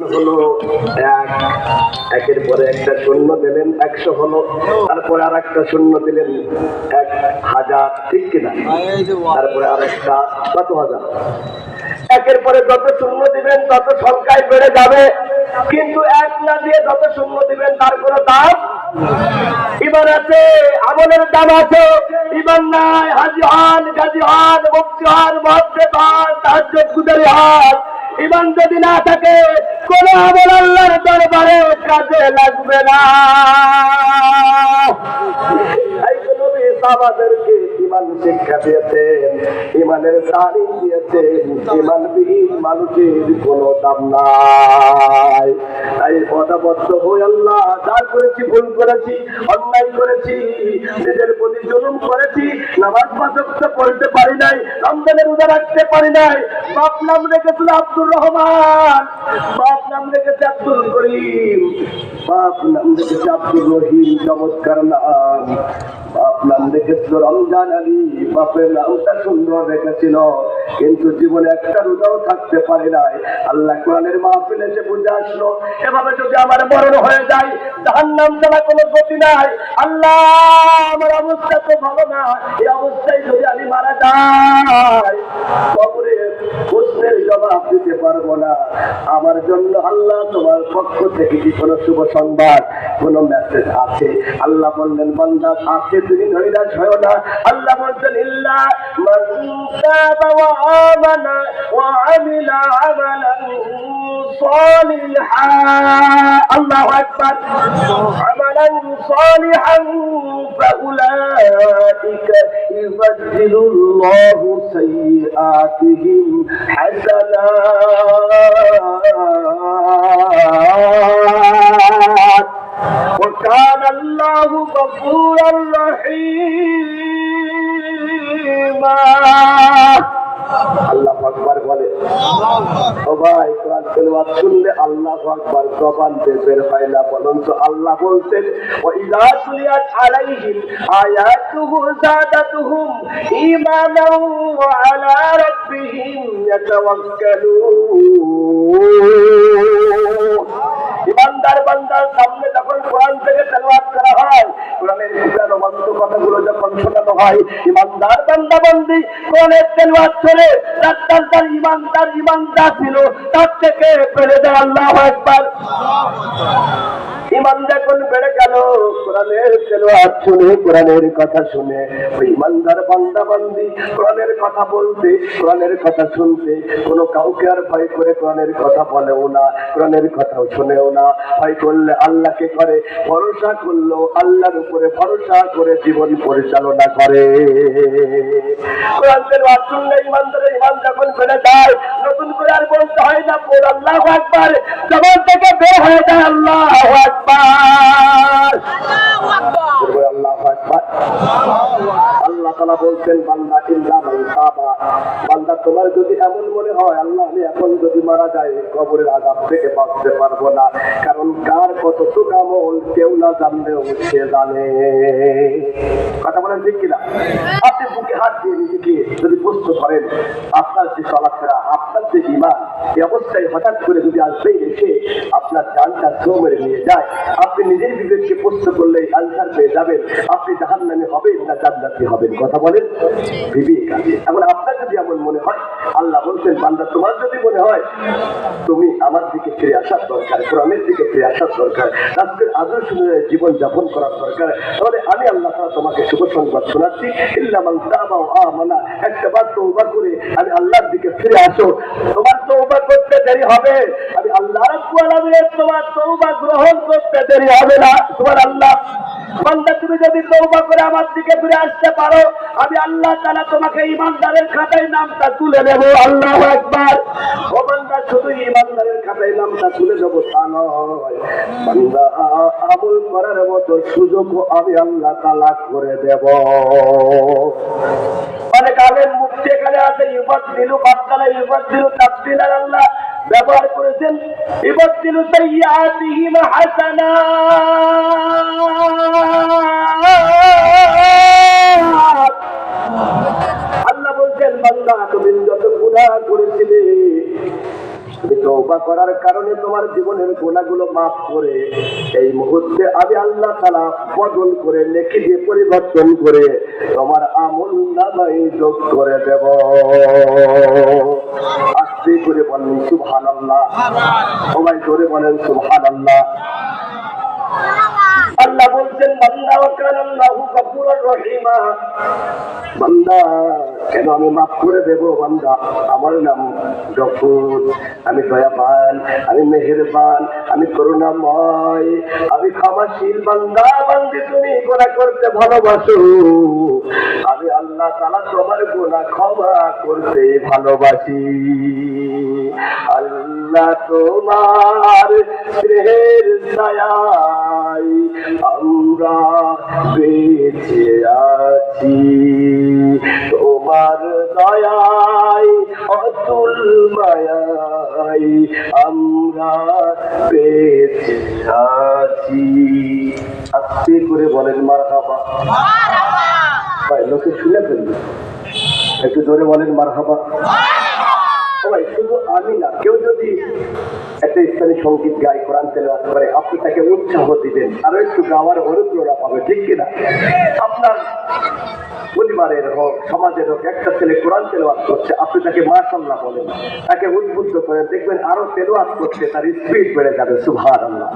হলো এক, একের পরে একটা শূন্য দিলেন, একশো হলো, তারপরে আর একটা শূন্য দিলেন এক হাজার, ঠিক কিনা তারপরে আর একটা কত হাজার? একের পরে যত শূন্য দিবেন, তত সংখ্যায় বেড়ে যাবে। কিন্তু এক না দিয়ে যত শূন্য দিবেন, তার কোনো দাম? ইমান আছে, আমলের দাম আছে। ইমান নাই, হাজি হন, গাজী হন, মুক্তি হন, মহব্বত হন, তাহাজ্জুদ গুজারি হন। ইমান যদি না থাকে কোন আমল আল্লাহর দরবারে কাজে লাগবে না। সাহাবাদেরকে ইমান শিক্ষা দিয়েছেন, ইমানের তালিম দিয়েছেন মানুষের কোনো দাম নাই। তাই হয়ে আল্লাহ যা করেছি, ভুল করেছি, অন্যায় করেছি, নিজের প্রতি জুলুম করেছি, নামাজ পড়তে পারি নাই, রমজানের রাখতে পারি নাই, বাপ নাম রেখেছিল আব্দুর রহমান, বাপ নাম রেখেছে আব্দুল করিম, বাপ নাম রেখেছে আব্দুল রহিম, চমৎকার নাম, বাপ নাম রেখেছিল রমজান আলী বাপের নামটা সুন্দর রেখেছিল। কিন্তু জীবনে একটা রোজাও থাকতে পারে নাই। আল্লাহ কোরআনের মাহফিল এসে বুঝে আসলো, এভাবে যদি আমার মরণ হয়ে যায় তাহার নাম ছাড়া কোনো গতি নাই। আল্লাহ, আমার অবস্থা তো ভালো না। এই অবস্থায় যদি আমি মারা যাই, কবরে জবাব দিতে পারব না। আমার জন্য আল্লাহ তোমার পক্ষ থেকে কি কোনো শুভ সংবাদ, কোন মেসেজ আছে? আল্লাহ বললেন, বান্দা আছে তুমি নৈরাশ হয় না। আল্লাহ বলছেন, ইল্লা মান আমানা আমিলা صالحا. الله أكبر. عملا صالحا فأولئك يبدل الله سيئاتهم حسنات وكان الله غفورا رحيما আকবার বলে। ভাই, কোরআন তেলাওয়াত শুনলে আল্লাহ আকবার জবান দিয়ে বের হয় না বলুন তো আল্লাহ বলতেন ওয়া ইযা তুলিয়াত আলাইহিম আয়াতুহু যাদাতুহুম ঈমানাও ওয়া আলা রাব্বিহিম ইয়াতাওয়াক্কালুন। হয় ইমানদার বান্দা বান্দি কোরআনের তেলাওয়াত করে রাস্তার তার ইমানদার ইমানদা ছিল, তার থেকে ফেলে দেয় আল্লাহ একবার ইমান যখন বেড়ে গেল, কোরআনের শুনে, কোরআনের কথা শুনে, ওই ইমানদার বান্দা বান্দি কোরআনের কথা বলতে, কোরআনের কথা শুনতে, কোনো কাউকে আর ভয় করে কোরআনের কথা বলেও না, কোরআনের কথাও শুনেও না। ভয় করলে আল্লাহকে করে? ভরসা করল, আল্লাহর উপরে ভরসা করে জীবন পরিচালনা করে। কোরআন তেলাওয়াত শুনলে ইমান যখন বেড়ে যায়, নতুন করে আর বলতে হয় না আল্লাহ একবার জবান থেকে বের হয়ে যায় আল্লাহ তালা বলছেন, বান্দা ইল্লা বান্দা, তোমার যদি এমন মনে হয়, আল্লাহ আমি এখন যদি মারা কবরের আজাব থেকে বাঁচতে পারব না। কারণ কার আমল, কেউ না জানলেও সে জানে। কথা বলেন ঠিক কিনা? আপনি বুকে হাত দিয়ে নিজেকে যদি আপনার যে চলাফেরা, আপনার যে ইমান এই অবস্থায় হঠাৎ করে যদি আসবেই এসে আপনার জানটা মেরে নিয়ে যায়, আপনি নিজের বিবেককে প্রশ্ন করলে আনসার পেয়ে যাবেন। আপনি জাহান নামে হবেন না, জান্নাতি হবেন, কথা বলেন? বিবেক এমন আপনার যদি এমন মনে হয়, আল্লাহ বলছেন, বান্দা, তোমার যদি মনে হয়, তুমি আমার দিকে ফিরে আসার দরকার দিকে ফিরে আসার দরকার রাষ্ট্রের আদর্শ জীবন যাপন করার দরকার, তাহলে আমি আল্লাহ তাআলা তোমাকে শুভ সংবাদ শোনাচ্ছি। ইল্লামাল তাবা আমানা করে আমি আল্লাহর দিকে ফিরে আসো। তোমার তওবা করতে দেরি হবে। আমি আল্লাহ তোমার গ্রহণ করতে দেরি হবে না। তোমার আল্লাহ বান্দা, তুমি যদি তওবা করে আমার দিকে ফিরে আসতে পারো, আমি আল্লাহ তাআলা তোমাকে ইমানদারের খাতায় নামটা তুলে আল্লাহু তুলে দেব মতো সুযোগও আমি আল্লাহ তাআলা করে দেব। আছে ইবাদ দিলু বাদলা ইবাদ দিলু আল্লাহ। ব্যবহার করেছেন। ইবাদ দিলু সাইয়াতিহিম আল্লাহ বলছেন তুমি যত গুনাহ করেছিলে করার কারণে তোমার জীবনের গোনাগুলো মাফ করে এই মুহূর্তে আমি আল্লাহ তালা বদল করে লেখে দিয়ে পরিবর্তন করে তোমার আমল নামাই যোগ করে দেব। করে বলেন সুবহান সবাই করে বলেন সুবহান আল্লাহ আল্লাহ বলছেন, বান্দা ওয়াকান আল্লাহু গফুরুর রহিমা। কেন আমি মাফ করে দেবো বান্দা? আমার নাম গফুর আমি দয়াবান, আমি মেহেরবান, আমি করুণাময়। আমি ক্ষমাশীল বান্দা, বান্দি তুমি গোনা করতে ভালোবাসো। আমি আল্লাহ তাআলা তোমার গোনা ক্ষমা করতে ভালোবাসি। আল্লাহ তোমার স্নেহের ছায়ায় আমরা বেঁচে আছি। আমরা আছি আস্তে করে বলেন মার হাবা ভাই লোকে শুনে ফেলবে। একটু জোরে বলেন মার হাবা সবাই শুধু আমি না, কেউ যদি একটা ইসলামী সংগীত গায়, কোরআন তেলাওয়াত করে, আপনি তাকে উৎসাহ দিবেন, আরও একটু গাওয়ার অনুপ্রেরণা পাবে ঠিক কিনা? আপনার পরিবারের হোক, সমাজের হোক, একটা ছেলে কোরআন তেলাওয়াত করছে, আপনি তাকে মাশাল্লাহ বলেন, তাকে উদ্বুদ্ধ করেন, দেখবেন আরও তেলাওয়াত করছে তার স্পিড বেড়ে যাবে সুভার আল্লাহ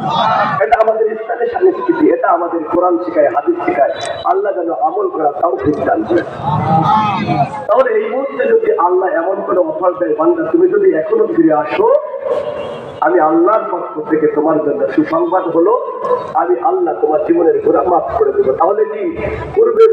এটা আমাদের ইসলামের সংস্কৃতি, এটা আমাদের কোরআন শিখায়, হাদিস শিখায়, আল্লাহ যেন আমল করা তাও ঠিক জানবে তাহলে এই মুহূর্তে যদি আল্লাহ এমন করে অফার দেয়, বান্দা তুমি যদি এখনও ফিরে আসো, আমি আল্লাহর পক্ষ থেকে তোমার জন্য সুসংবাদ হলো, আমি আল্লাহ তোমার জীবনের ঘোরা মাফ করে দেবো। তাহলে কি পূর্বের